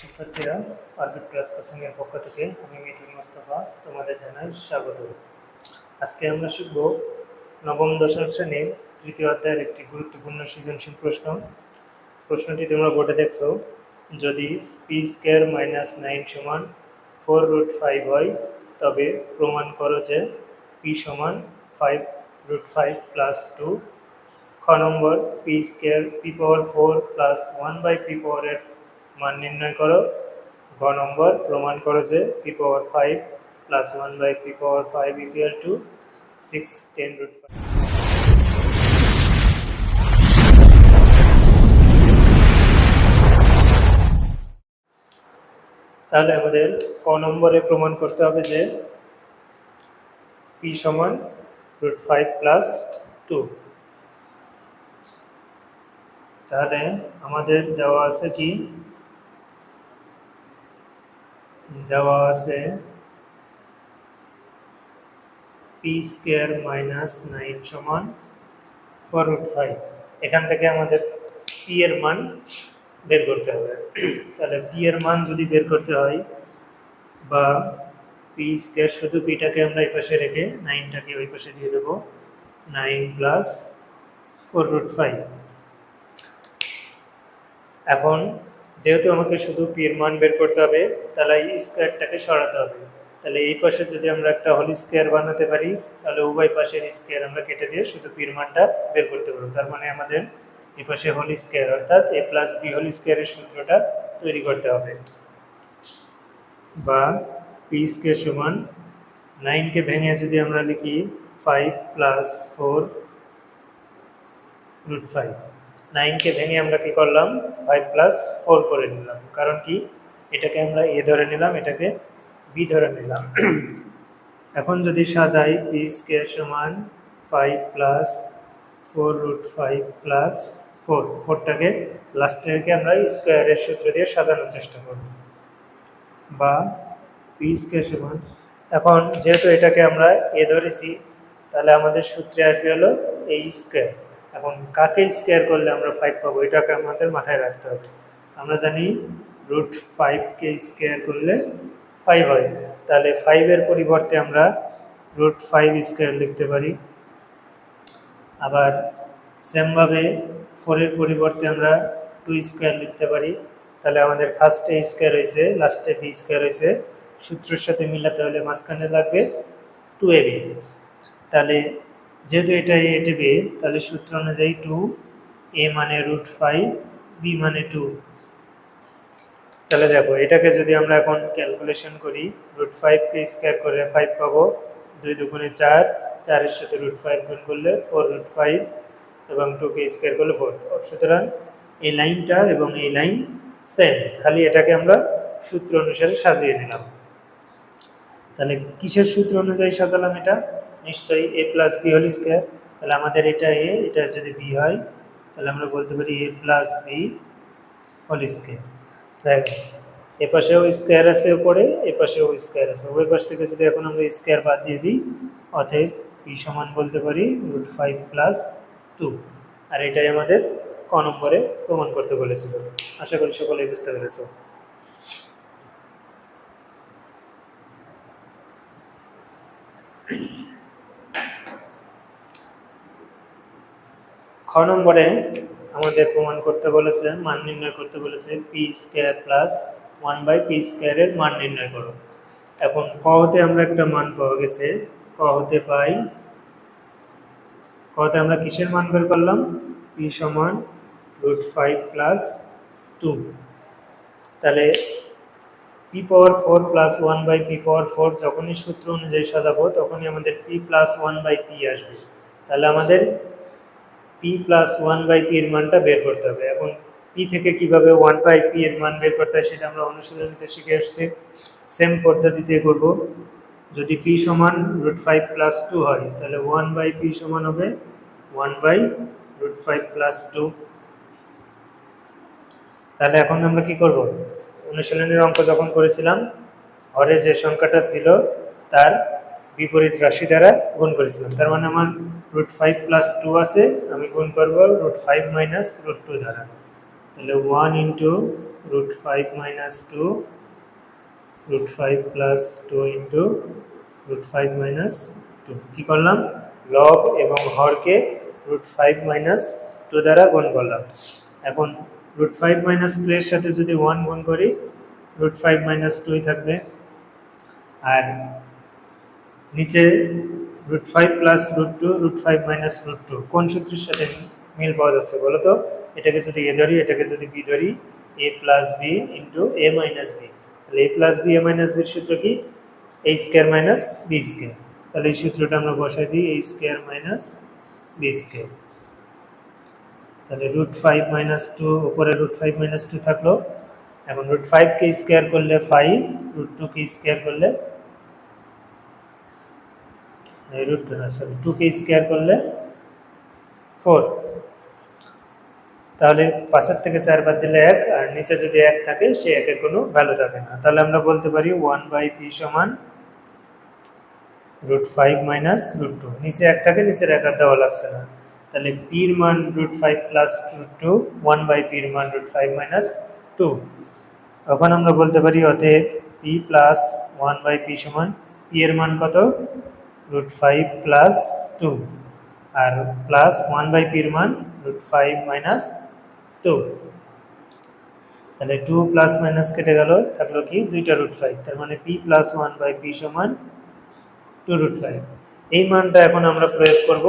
শিক্ষার্থীরা orbit class এর পক্ষ থেকে আমি মিথুন মোস্তফা তোমাদের জানাই স্বাগত। আজকে আমরা শিখব নবম, দশম শ্রেণির তৃতীয় অধ্যায়ের একটি গুরুত্বপূর্ণ সৃজনশীল প্রশ্ন। প্রশ্নটি তোমরা বোর্ডে দেখছ। যদি পি স্কোয়ার মাইনাস নাইন সমান ফোর রুট ফাইভ হয়, তবে প্রমাণ করো যে পি সমান five root five plus two খ নম্বর P square P power four plus one by P পাওয়ারের মান নির্ণয় করো। ঘ নম্বর প্রমাণ করো যে P power five plus one by P power five equal to six ten root five. তাহলে আমাদের ক নম্বরে প্রমাণ করতে হবে যে পি সমান রুট ফাইভ প্লাস টু। তাহলে আমাদের দেওয়া আছে কি? দেওয়া আছে পি স্কোয়ার মাইনাস নাইন সমান ফোর রুট ফাইভ এখান থেকে আমাদের পি এর মান বের করতে হবে। তাহলে পি এর মান যদি বের করতে হয় বা পি স্কোয়ার শুধু পিটাকে আমরা এই পাশে রেখে নাইনটাকে ওই পাশে দিয়ে দেবো। Nine plus four root five এখন যেহেতু আমাকে শুধু পি এর মান বের করতে হবে, তাহলে এই স্কোয়ারটাকে সরাতে হবে। তাহলে এই পাশে যদি আমরা একটা হোল স্কোয়ার বানাতে পারি, তাহলে উভয় পাশের স্কোয়ার আমরা কেটে দিয়ে শুধু পির মানটা বের করতে পারব। তার মানে আমাদের এই পাশে হোল স্কোয়ার অর্থাৎ এ প্লাস বি হোল স্কোয়ারের সূত্রটা তৈরি করতে হবে। বা পি স্কোয়ার সমান নাইনকে ভেঙে যদি আমরা লিখি five plus four root five নাইনকে ভেঙে আমরা কি করলাম? ফাইভ প্লাস ফোর করে নিলাম। কারণ কি? এটাকে আমরা এ ধরে নিলাম, এটাকে বি ধরে নিলাম। এখন যদি সাজাই পি স্কোয়ার সমান five plus four root five plus four ফোরটাকে লাস্টেরকে আমরা স্কোয়ারের সূত্র দিয়ে সাজানোর চেষ্টা করব। বা পি স্কোয়ার সমান এখন যেহেতু এটাকে আমরা এ ধরেছি, তাহলে আমাদের সূত্রে আসবে হলো এই স্কোয়ার এখন কাকে স্কোয়ার করলে আমরা ফাইভ পাবো, এটাকে আমাদের মাথায় রাখতে হবে। আমরা জানি রুট ফাইভকে স্কোয়ার করলে ফাইভ হয়। তাহলে ফাইভের পরিবর্তে আমরা রুট ফাইভ স্কোয়ার লিখতে পারি। আবার সেমভাবে ফোরের পরিবর্তে আমরা টু স্কোয়ার লিখতে পারি। তাহলে আমাদের ফার্স্টে স্কোয়ার হয়েছে লাস্টে বি স্কোয়ার হয়েছে। সূত্রের সাথে মিলাতে হলে মাঝখানে লাগবে টু এ বি তাহলে যেহেতু এটা এ এটি বি তাহলে সূত্র অনুযায়ী টু এ মানে রুট ফাইভ বি মানে টু তাহলে দেখো, এটাকে যদি আমরা এখন ক্যালকুলেশন করি রুট ফাইভকে স্কোয়ার করলে ফাইভ পাবো, দুই দুগুণে চার, চারের সাথে রুট ফাইভ গুণ করলে ফোর রুট ফাইভ এবং টুকে স্কোয়ার করলে ফোর সুতরাং এই লাইনটা এবং এই লাইন সেম খালি এটাকে আমরা সূত্র অনুসারে সাজিয়ে নিলাম। তাহলে কিসের সূত্র অনুযায়ী সাজালাম এটা? নিশ্চয়ই A plus B whole square তাহলে আমাদের এটা এ এটা যদি বি হয়, তাহলে আমরা বলতে পারি A plus B whole square দেখ, এ পাশেও স্কোয়ার আছে উপরে, এ পাশেও স্কোয়ার আছে। উভয় পাশ থেকে যদি এখন আমরা স্কোয়ার বাদ দিয়ে দিই, অতএব বি সমান বলতে পারি রুট ফাইভ প্লাস টু আর এটাই আমাদের ক নম্বরে প্রমাণ করতে বলেছিল। আশা করি সকলেই বুঝতে পেরেছ। খ নম্বরে আমাদের প্রমাণ করতে বলেছে, মান নির্ণয় করতে বলেছে P square plus one by P স্কোয়ারের মান নির্ণয় করো। এখন ক হতে আমরা একটা মান পাওয়া গেছে, ক হতে পাই, ক হতে আমরা কিসের মান বের করলাম? পি সমান রুট ফাইভ প্লাস টু তাহলে P power four plus one by P power four যখনই সূত্র অনুযায়ী সাজাবো, তখনই আমাদের P plus one by P আসবে। তাহলে আমাদের P plus one by P এর মানটা বের করতে হবে। এখন পি থেকে কীভাবে ওয়ান বাই পি এর মান বের করতে হয় সেটা আমরা অনুশীলনীতে শিখে আসছি সেম পদ্ধতিতে করব। যদি পি সমান রুট ফাইভ প্লাস টু হয়, তাহলে ওয়ান বাই পি সমান হবে one by root five plus two তাহলে এখন আমরা কি করব? অনুশীলনের অঙ্ক যখন করেছিলাম ঘরে যে সংখ্যাটা ছিল তার বিপরীত রাশি দ্বারা গুণ করেছিলাম। তার মানে আমার রুট ফাইভ প্লাস টু আছে, আমি গুণ করব root five minus root two দ্বারা। তাহলে one into root five minus two root five plus two into root five minus two কী করলাম? লব এবং হরকে রুট ফাইভ মাইনাস টু দ্বারা গুণ করলাম। এখন রুট ফাইভ মাইনাস টু এর সাথে যদি ওয়ান গুণ করি রুট ফাইভ মাইনাস টুই থাকবে। আর নিচে root five plus root two root five minus root two কোন সূত্রের সাথে মিল পাওয়া যাচ্ছে বলো তো? এটাকে যদি এ ধরি, এটাকে যদি বি ধরি A plus B into A minus B তাহলে A plus B A minus বির সূত্র কি? A square minus B square তাহলে এই সূত্রটা আমরা বসাই দিই A square minus B square তাহলে রুট ফাইভ মাইনাস টু উপরে রুট ফাইভ মাইনাস টু থাকল। এখন রুট ফাইভকে স্কোয়ার করলে ফাইভ রুট টুকে স্কোয়ার করলে রুট সরি টুকে স্কোয়ার করলে ফোর তাহলে পাঁচের থেকে চার বাদ দিলে এক, আর নিচে যদি এক থাকে, সে একের কোনো ভ্যালু থাকে না। তাহলে আমরা বলতে পারি ওয়ান বাই পি সমান root five minus root two নিচে এক থাকে, নিচের এক আর দেওয়া লাগছে না। তাহলে পির মান root five plus root two one by পির মান রুট ফাইভ মাইনাস টু এখন আমরা বলতে পারি অতএব P plus one by P সমান পি এর মান কত? রুট ফাইভ প্লাস টু আর প্লাস ওয়ান বাই পির মান রুট ফাইভ মাইনাস টু তাহলে টু প্লাস মাইনাস কেটে গেল, থাকল কি? দুইটা রুট ফাইভ তার মানে P plus one by P সমান টু রুট ফাইভ এই মানটা এখন আমরা প্রয়োগ করব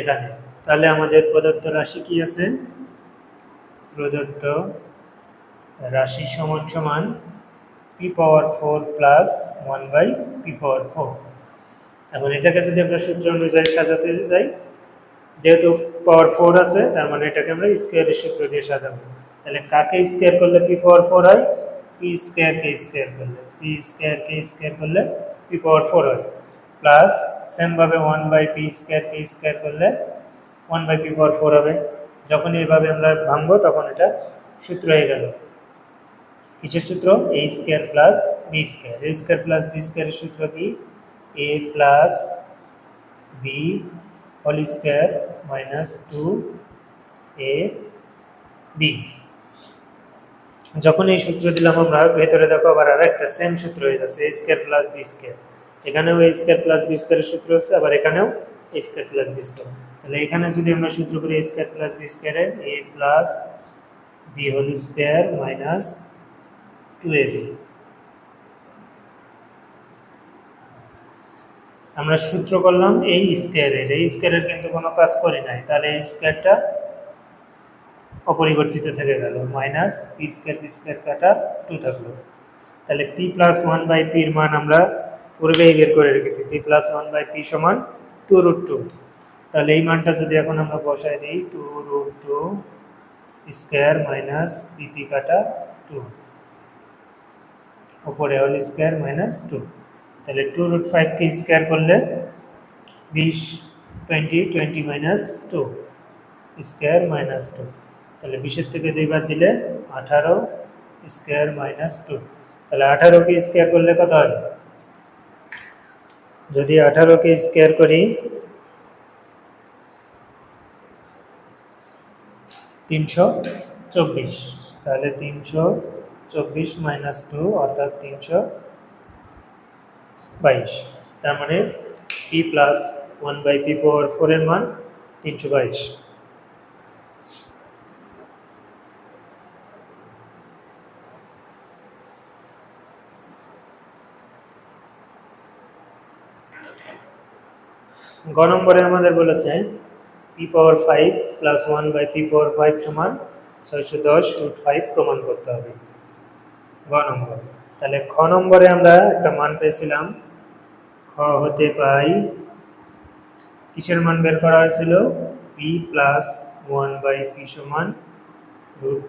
এখানে। তাহলে আমাদের প্রদত্ত রাশি কি আছে? প্রদত্ত রাশি সমান সমান P power four plus one by P power four এখন এটাকে যদি আমরা সূত্র অনুযায়ী সাজাতে যাই, যেহেতু পাওয়ার ফোর আছে, তার মানে এটাকে আমরা স্কোয়ারের সূত্র দিয়ে সাজাবো। তাহলে কাকে স্কোয়ার করলে পি পাওয়ার ফোর হয়? পি স্কোয়ারকে স্কোয়ার করলে। পি স্কোয়ারকে স্কোয়ার করলে পি পাওয়ার ফোর হয়। প্লাস সেমভাবে ওয়ান বাই পি স্কোয়ারকে স্কোয়ার করলে one by P power four হবে। যখন এইভাবে আমরা ভাঙবো, তখন এটা সূত্র হয়ে গেল। কিসের সূত্র? A square plus B square A square plus B স্কোয়ারের সূত্র কি? A plus B whole square minus two A B যখন এই সূত্র দিলাম আমরা, ভেতরে দেখো আবার আর একটা সেম সূত্র হয়ে যাচ্ছে A square plus B square এখানেও এ স্কোয়ার প্লাস বি স্কোয়ারের সূত্র হচ্ছে, আবার এখানেও A square plus B square তাহলে এখানে যদি আমরা সূত্র করি এ স্কোয়ার প্লাস বি স্কোয়ারের A plus B whole square minus two A B আমরা সূত্র করলাম এই স্কোয়ারের এই স্কোয়ারের কিন্তু কোনো কাজ করি নাই। তাহলে এই স্কোয়ারটা অপরিবর্তিত থেকে গেল। Minus P square P square কাটা টু থাকল। তাহলে পি প্লাস ওয়ান বাই পির মান আমরা পূর্বেই বের করে রেখেছি। P plus one by P সমান টু রুট টু তাহলে এই মানটা যদি এখন আমরা বসাই দিই two root two square minus P P কাটা টু ওপরে হোল স্কোয়ার মাইনাস টু তাহলে টু রুট ফাইভকে স্কোয়ার করলে বিশ twenty twenty minus two square minus two তাহলে বিশের থেকে দুইবার দিলে আঠারো স্কোয়ার মাইনাস টু তাহলে আঠারোকে স্কোয়ার করলে কত হয়? যদি আঠারোকে স্কোয়ার করি, তিনশো চব্বিশ। তাহলে তিনশো চব্বিশ মাইনাস টু অর্থাৎ তিনশো বাইশ। তার মানে P plus one by P power ফোরের মান তিনশো বাইশ। গ নম্বরে আমাদের বলেছে P power five plus one by P power five সমান ছয়শো দশ রুট ফাইভ প্রমাণ করতে হবে। গ নম্বর। তাহলে খ নম্বরে আমরা একটা মান পেয়েছিলাম হতে পাই। কিসের মান বের করা হয়েছিল? P plus one by P সমান রুট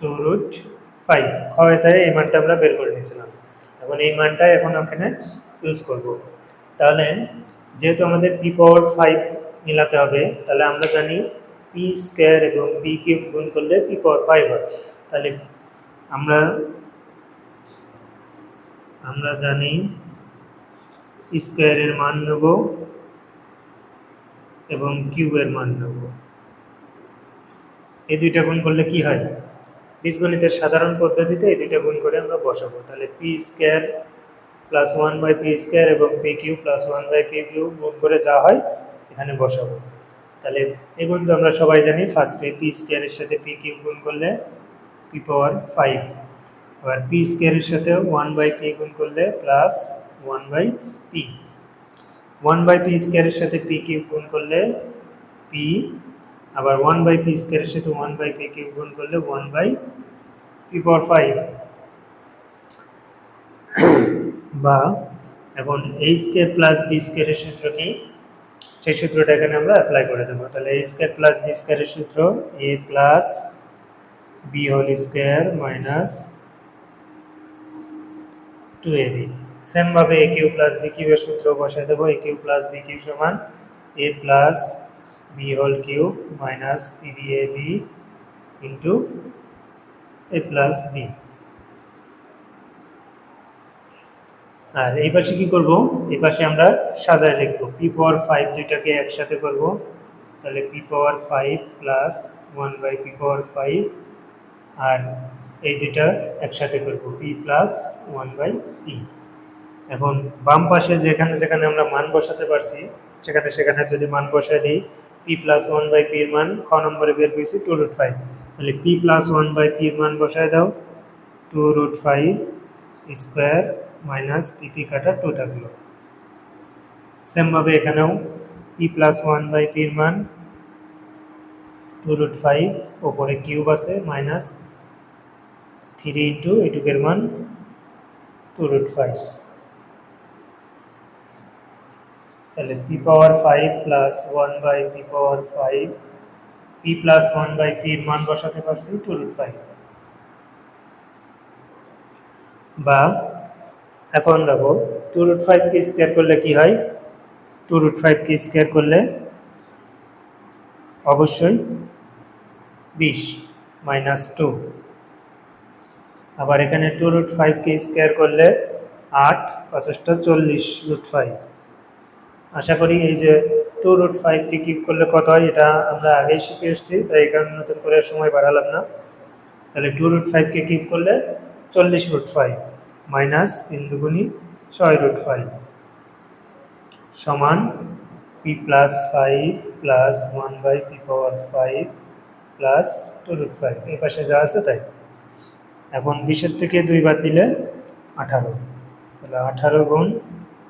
টু রুট ফাইভ খ হতে এই মানটা আমরা বের করে নিয়েছিলাম। এখন এই মানটা এখন এখানে ইউজ করব। তাহলে যেহেতু আমাদের পি পাওয়ার ফাইভ মিলাতে হবে, তাহলে আমরা জানি পি স্কোয়ার এবং পি কিউব গুণ করলে পি পাওয়ার ফাইভ হয়। তাহলে আমরা আমরা জানি স্কোয়ারের মান নেব এবং কিউবের মান নেব। এই দুইটা গুণ করলে কি হয়? বীজগণিতের সাধারণ পদ্ধতিতে এই দুইটা গুণ করে আমরা বসাবো। তাহলে P square plus one by P square এবং P Q plus one by P Q গুণ করে যা হয় এখানে বসাবো। তাহলে এই গুণ তো আমরা সবাই জানি ফার্স্টে পি স্কোয়ারের সাথে পি কিউ গুণ করলে পি পাওয়ার ফাইভ আবার পি স্কোয়ারের সাথে ওয়ান বাই পি গুণ করলে plus one by P one by P স্কোয়ারের সাথে পি কিউ গুণ করলে পি আবার ওয়ান বাই পি স্কোয়ারের সাথে ওয়ান বাই পি কিউ গুণ করলে one by P power five বা এখন এই স্কোয়ার প্লাস বি স্কোয়ারের সূত্র কি? সেই সূত্রটা এখানে আমরা অ্যাপ্লাই করে দেবো। তাহলে এ স্কোয়ার প্লাস বি স্কোয়ারের সূত্র A plus B whole square minus two A B সেমভাবে A Q plus B Q এর সূত্র বসাই দেবো A Q plus B Q সমান A plus B whole Q minus three A B into A plus B আর এই পাশে কি করব? এই পাশে আমরা সাজায় লিখব। পি পাওয়ার ফাইভ দুইটাকে একসাথে করব। তাহলে P power five plus one by P power five আর এই দুইটা একসাথে করব। P plus one by P এখন বাম পাশে যেখানে যেখানে আমরা মান বসাতে পারছি, সেখানে সেখানে যদি মান বসায় দিই পি প্লাস ওয়ান বাই পির মান খ নম্বরে বের পেয়েছি টু রুট ফাইভ তাহলে পি প্লাস ওয়ান বাই পির মান বসায় দাও two root five square minus P P কাটা টু থাকল। সেমভাবে এখানেও পি প্লাস ওয়ান বাই পির মান টু রুট ফাইভ ওপরে কিউব আছে মাইনাস থ্রি ইন্টু এটুকের মান টু রুট ফাইভ তাহলে P power five plus one by P power five P plus one by পির মান বসাতে পারছি টু রুট ফাইভ বা এখন দেখো টু রুট ফাইভকে স্কোয়ার করলে কি হয়? টু রুট ফাইভকে স্কোয়ার করলে অবশ্যই বিশ মাইনাস টু আবার এখানে টু রুট ফাইভকে স্কোয়ার করলে আট, পঁচাশটা চল্লিশ রুট ফাইভ আশা করি এই যে টু রুট ফাইভকে কিপ করলে কত হয়, এটা আমরা আগেই শিখে এসেছি, তাই কারণে নতুন করে সময় বাড়ালাম না। তাহলে টু রুট ফাইভকে কিপ করলে চল্লিশ রুট ফাইভ মাইনাস তিন দুগুণি ছয় রুট ফাইভ সমান P plus five plus one by P power five plus two root five এই পাশে যা আছে তাই। এখন বিশের থেকে দুই বাদ দিলে আঠারো। তাহলে আঠারো গুণ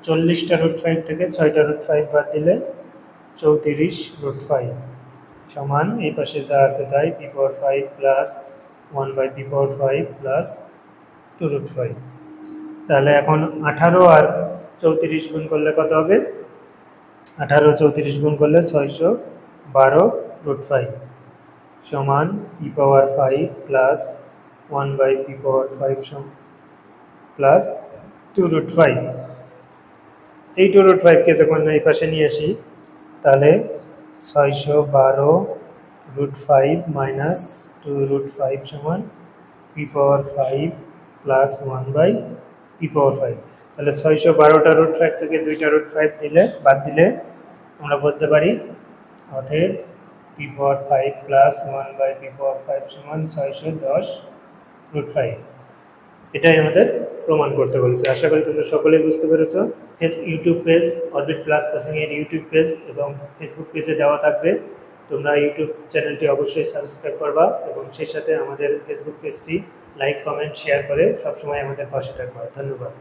চল্লিশটা রুট ফাইভ থেকে ছয়টা রুট ফাইভ বাদ দিলে চৌত্রিশ রুট ফাইভ সমান, এই পাশে যা আছে তাই P power five plus one by P power five plus two root five তাহলে এখন আঠারো আর চৌত্রিশ গুণ করলে কত হবে? আঠারো চৌত্রিশ গুণ করলে ছয়শো বারো রুট ফাইভ সমান P power five plus one by P power five সম প্লাস টু রুট ফাইভ এই টু রুট ফাইভকে যখন এই পাশে নিয়ে আসি, তাহলে ছয়শো বারো root five minus two root five সমান P power five plus one by P power five. তাহলে ছয়শো বারোটা রুট ফাইভ থেকে দুইটা রুট ফাইভ দিলে, বাদ দিলে আমরা বলতে পারি অতএব P power five plus one by P power five সমান ছয়শো দশ রুট ফাইভ। এটাই আমাদের প্রমাণ করতে বলেছে। আশা করি তোমরা সকলেই বুঝতে পেরেছ। YouTube page Orbit plus coaching এর ইউটিউব পেজ এবং ফেসবুক পেজে দেওয়া থাকবে। তোমরা ইউটিউব চ্যানেলটি অবশ্যই সাবস্ক্রাইব করবা এবং সেই সাথে আমাদের ফেসবুক পেজটি লাইক, কমেন্ট, শেয়ার করে সবসময় আমাদের পাশে থাকবা। ধন্যবাদ।